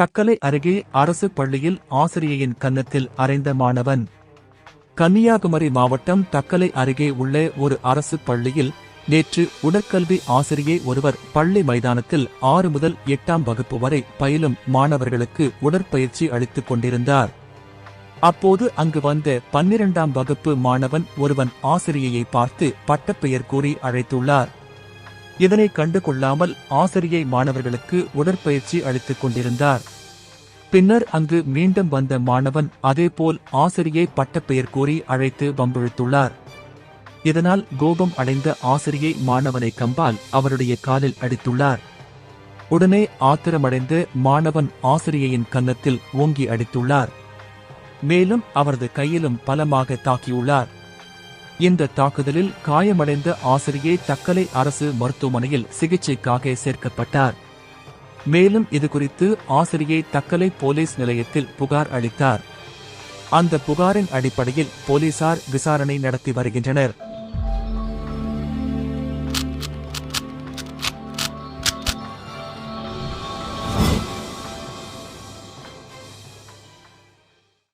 தக்கலை அருகே அரசு பள்ளியில் ஆசிரியையின் கன்னத்தில் அறைந்த மாணவன். கன்னியாகுமரி மாவட்டம் தக்கலை அருகே உள்ள ஒரு அரசு பள்ளியில் நேற்று உடற்கல்வி ஆசிரியை ஒருவர் பள்ளி மைதானத்தில் ஆறு முதல் எட்டாம் வகுப்பு வரை பயிலும் மாணவர்களுக்கு உடற்பயிற்சி அளித்துக் கொண்டிருந்தார். அப்போது அங்கு வந்த பன்னிரண்டாம் வகுப்பு மாணவன் ஒருவன் ஆசிரியையை பார்த்து பட்டப்பெயர் கூறி அழைத்துள்ளார். இதனை கண்டு கொள்ளாமல் ஆசிரியை மாணவர்களுக்கு உடற்பயிற்சி அளித்துக் கொண்டிருந்தார். பின்னர் அங்கு மீண்டும் வந்த மாணவன் அதேபோல் ஆசிரியை பட்டப்பெயர் கூறி அழைத்து வம்பிழுத்துள்ளார். இதனால் கோபம் அடைந்த ஆசிரியை மாணவனை கம்பால் அவருடைய காலில் அடித்துள்ளார். உடனே ஆத்திரமடைந்து மாணவன் ஆசிரியையின் கன்னத்தில் ஓங்கி அடித்துள்ளார். மேலும் அவரது கையிலும் பலமாக தாக்கியுள்ளார். இந்த தாக்குதலில் காயமடைந்த ஆசிரியை தக்கலை அரசு மருத்துவமனையில் சிகிச்சைக்காக சேர்க்கப்பட்டார். மேலும் இதுகுறித்து ஆசிரியை தக்கலை போலீஸ் நிலையத்தில் புகார் அளித்தார். அந்த புகாரின் அடிப்படையில் போலீசார் விசாரணை நடத்தி வருகின்றனர்.